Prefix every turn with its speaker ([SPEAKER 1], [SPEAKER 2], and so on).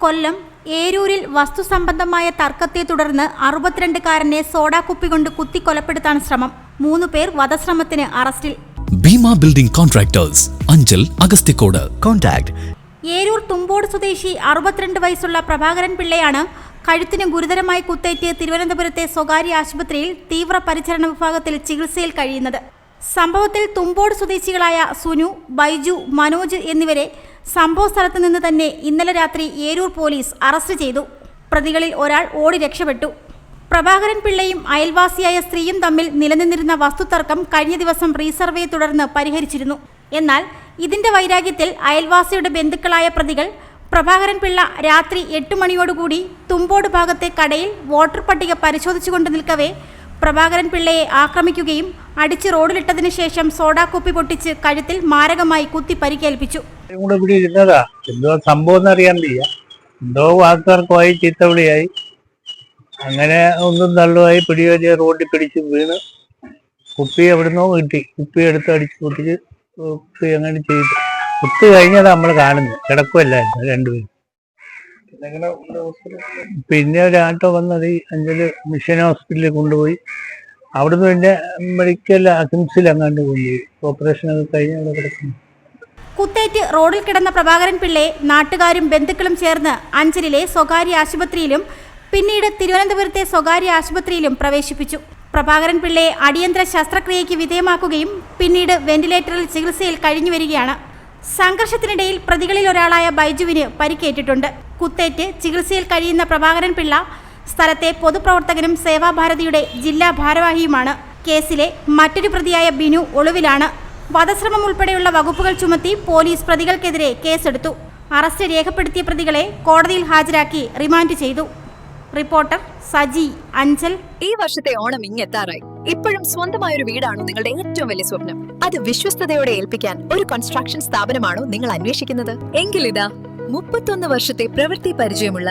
[SPEAKER 1] കൊല്ലം ഏരൂരിൽ വസ്തുസംബന്ധമായ തർക്കത്തെ തുടർന്ന് അറുപത്തിരണ്ടുകാരനെ സോഡാക്കുപ്പി കൊണ്ട് കുത്തിക്കൊലപ്പെടുത്താൻ ശ്രമം. മൂന്ന് പേർ വധശ്രമത്തിന് അറസ്റ്റിൽ.
[SPEAKER 2] Bhima building contractors Anchal Agasthikode
[SPEAKER 3] contact.
[SPEAKER 1] Eroor Thumbode സ്വദേശി അറുപത്തിരണ്ട് വയസ്സുള്ള പ്രഭാകരൻ പിള്ളയാണ് കഴുത്തിന് ഗുരുതരമായി കുത്തേറ്റ് തിരുവനന്തപുരത്തെ സ്വകാര്യ ആശുപത്രിയിൽ തീവ്രപരിചരണ വിഭാഗത്തിൽ ചികിത്സയിൽ കഴിയുന്നത്. സംഭവത്തിൽ തുമ്പോട് സ്വദേശികളായ സുനു ബൈജു മനോജ് എന്നിവരെ സംഭവ സ്ഥലത്ത് നിന്ന് തന്നെ ഇന്നലെ രാത്രി ഏരൂർ പോലീസ് അറസ്റ്റ് ചെയ്തു. പ്രതികളിൽ ഒരാൾ ഓടി രക്ഷപ്പെട്ടു. പ്രഭാകരൻ പിള്ളയും അയൽവാസിയായ സ്ത്രീയും തമ്മിൽ നിലനിന്നിരുന്ന വസ്തുതർക്കം കഴിഞ്ഞ ദിവസം റീസർവേയെ തുടർന്ന് പരിഹരിച്ചിരുന്നു. എന്നാൽ ഇതിന്റെ വൈരാഗ്യത്തിൽ അയൽവാസിയുടെ ബന്ധുക്കളായ പ്രതികൾ പ്രഭാകരൻ പിള്ള രാത്രി എട്ട് മണിയോടുകൂടി തുമ്പോട് ഭാഗത്തെ കടയിൽ വോട്ടർ പട്ടിക പരിശോധിച്ചുകൊണ്ട് നിൽക്കവേ പ്രഭാകരൻ പിള്ളയെ ആക്രമിക്കുകയും അടിച്ച് റോഡിലിട്ടതിന് ശേഷം സോഡാക്കുപ്പി പൊട്ടിച്ച് കഴുത്തിൽ മാരകമായി കുത്തി പരിക്കേൽപ്പിച്ചു.
[SPEAKER 4] എന്തോ സംഭവം ചീത്തവിളിയായി. അങ്ങനെ ഒന്നും തള്ളുമായി പിടിവലിയ റോഡിൽ പിടിച്ച് വീണ് കുപ്പി എവിടുന്നോ കിട്ടി. കുപ്പി എടുത്ത് അടിച്ച് പൊട്ടിച്ച് കുപ്പി അങ്ങനെ ചെയ്തു. കുത്ത് കഴിഞ്ഞത് നമ്മൾ കാണുന്നു കിടക്കുമല്ലായിരുന്നു രണ്ടുപേരും. പിന്നെ ഒരു ആട്ടോ വന്നത് ഈ അഞ്ചൽ മിഷൻ ഹോസ്പിറ്റലിൽ കൊണ്ടുപോയി. അവിടുന്ന് പിന്നെ മെഡിക്കൽ കിംസിൽ അങ്ങാണ്ട് കൊണ്ടുപോയി. ഓപ്പറേഷൻ ഒക്കെ കഴിഞ്ഞ് അവിടെ കിടക്കുന്നു.
[SPEAKER 1] കുത്തേറ്റ് റോഡിൽ കിടന്ന പ്രഭാകരൻ പിള്ളയെ നാട്ടുകാരും ബന്ധുക്കളും ചേർന്ന് അഞ്ചലിലെ സ്വകാര്യ ആശുപത്രിയിലും പിന്നീട് തിരുവനന്തപുരത്തെ സ്വകാര്യ ആശുപത്രിയിലും പ്രവേശിപ്പിച്ചു. പ്രഭാകരൻ പിള്ളയെ അടിയന്തര ശസ്ത്രക്രിയയ്ക്ക് വിധേയമാക്കുകയും പിന്നീട് വെന്റിലേറ്ററിൽ ചികിത്സയിൽ കഴിഞ്ഞു വരികയാണ്. സംഘർഷത്തിനിടയിൽ പ്രതികളിൽ ഒരാളായ ബൈജുവിന് പരിക്കേറ്റിട്ടുണ്ട്. കുത്തേറ്റ് ചികിത്സയിൽ കഴിയുന്ന പ്രഭാകരൻ പിള്ള സ്ഥലത്തെ പൊതുപ്രവർത്തകനും സേവാഭാരതിയുടെ ജില്ലാ ഭാരവാഹിയുമാണ്. കേസിലെ മറ്റൊരു പ്രതിയായ ബിനു ഒളിവിലാണ്. വധശ്രമം ഉൾപ്പെടെയുള്ള വകുപ്പുകൾ ചുമത്തി പോലീസ് പ്രതികൾക്കെതിരെ കേസെടുത്തു. അറസ്റ്റ് രേഖപ്പെടുത്തിയ പ്രതികളെ കോടതിയിൽ ഹാജരാക്കി റിമാൻഡ് ചെയ്തു. റിപ്പോർട്ടർ സജി അഞ്ചൽ.
[SPEAKER 5] ഈ വർഷത്തെ ഓണം ഇങ്ങെത്താറായി. ഇപ്പോഴും സ്വന്തമായ ഒരു വീടാണോ നിങ്ങളുടെ ഏറ്റവും വലിയ സ്വപ്നം? അത് വിശ്വസ്തയോടെ ഏൽപ്പിക്കാൻ ഒരു കൺസ്ട്രക്ഷൻ സ്ഥാപനമാണോ നിങ്ങൾ അന്വേഷിക്കുന്നത്? എങ്കിൽ ഇതാ മുപ്പത്തൊന്ന് വർഷത്തെ പ്രവൃത്തി പരിചയമുള്ള